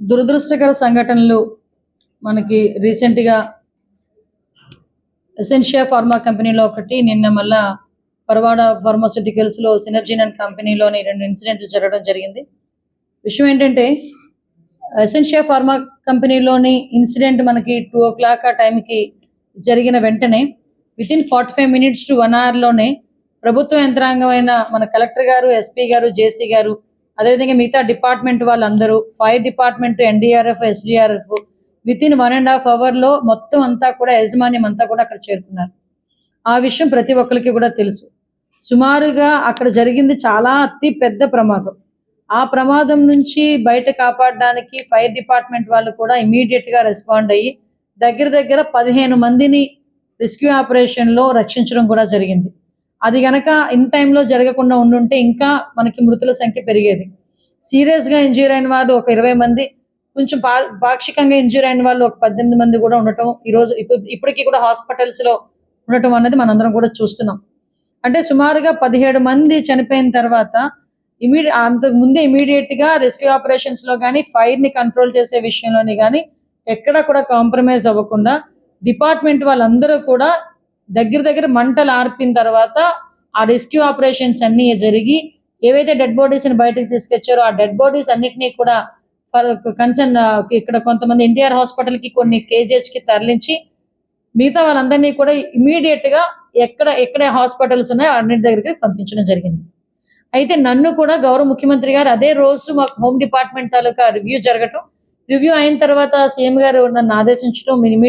దురదృష్టకర సంఘటనలు మనకి రీసెంట్గా ఎసెన్షియా ఫార్మా కంపెనీలో ఒకటి నిన్న మళ్ళా పరవాడ ఫార్మాస్యూటికల్స్లో సినర్జీన్ అండ్ కంపెనీలోని రెండు ఇన్సిడెంట్లు జరగడం జరిగింది. విషయం ఏంటంటే ఎసెన్షియా ఫార్మా కంపెనీలోని ఇన్సిడెంట్ మనకి టూ ఓ క్లాక్ ఆ టైంకి జరిగిన వెంటనే within forty five minutes to one అవర్లోనే ప్రభుత్వ యంత్రాంగమైన మన కలెక్టర్ గారు ఎస్పీ గారు జేసీ గారు అదేవిధంగా మిగతా డిపార్ట్మెంట్ వాళ్ళందరూ fire department NDRF SDRF within one and half అవర్లో మొత్తం అంతా కూడా యాజమాన్యం అంతా కూడా అక్కడ చేరుకున్నారు. ఆ విషయం ప్రతి ఒక్కరికి కూడా తెలుసు. సుమారుగా అక్కడ జరిగింది చాలా అతి పెద్ద ప్రమాదం. ఆ ప్రమాదం నుంచి బయట కాపాడడానికి ఫైర్ డిపార్ట్మెంట్ వాళ్ళు కూడా ఇమీడియట్గా రెస్పాండ్ అయ్యి దగ్గర దగ్గర పదిహేను మందిని రెస్క్యూ ఆపరేషన్లో రక్షించడం కూడా జరిగింది. అది గనక ఇన్ టైంలో జరగకుండా ఉండుంటే ఇంకా మనకి మృతుల సంఖ్య పెరిగేది. సీరియస్గా అయిన వాళ్ళు ఒక ఇరవై మంది కొంచెం పా- పాక్షికంగా ఇంజ్యూర్ అయిన వాళ్ళు ఒక పద్దెనిమిది మంది కూడా ఉండటం ఈ రోజు ఇప్పుడు ఇప్పటికీ కూడా హాస్పిటల్స్లో ఉండటం అనేది మనందరం కూడా చూస్తున్నాం. అంటే సుమారుగా పదిహేడు మంది చనిపోయిన తర్వాత ఇమీడియట్ అంతకు ముందే ఇమీడియట్గా రెస్క్యూ ఆపరేషన్స్లో కానీ ఫైర్ని కంట్రోల్ చేసే విషయంలోని కానీ ఎక్కడా కూడా కాంప్రమైజ్ అవ్వకుండా డిపార్ట్మెంట్ వాళ్ళందరూ కూడా దగ్గర దగ్గర మంటలు ఆర్పిన తర్వాత ఆ రెస్క్యూ ఆపరేషన్స్ అన్ని జరిగి ఏవైతే డెడ్ బాడీస్ని బయటకు తీసుకొచ్చారో ఆ డెడ్ బాడీస్ అన్నిటినీ కూడా ఫర్ కన్సర్న్ ఇక్కడ కొంతమంది ఎన్టీఆర్ హాస్పిటల్కి కొన్ని కేజీహెచ్కి తరలించి మిగతా వాళ్ళందరినీ కూడా ఇమీడియట్గా ఎక్కడ ఎక్కడ హాస్పిటల్స్ ఉన్నాయో అన్నిటి దగ్గరికి పంపించడం జరిగింది. అయితే నన్ను కూడా గౌరవ ముఖ్యమంత్రి గారు అదే రోజు మాకు హోమ్ డిపార్ట్మెంట్ తాలూకా రివ్యూ జరగటం. రివ్యూ అయిన తర్వాత సీఎం గారు నన్ను ఆదేశించడం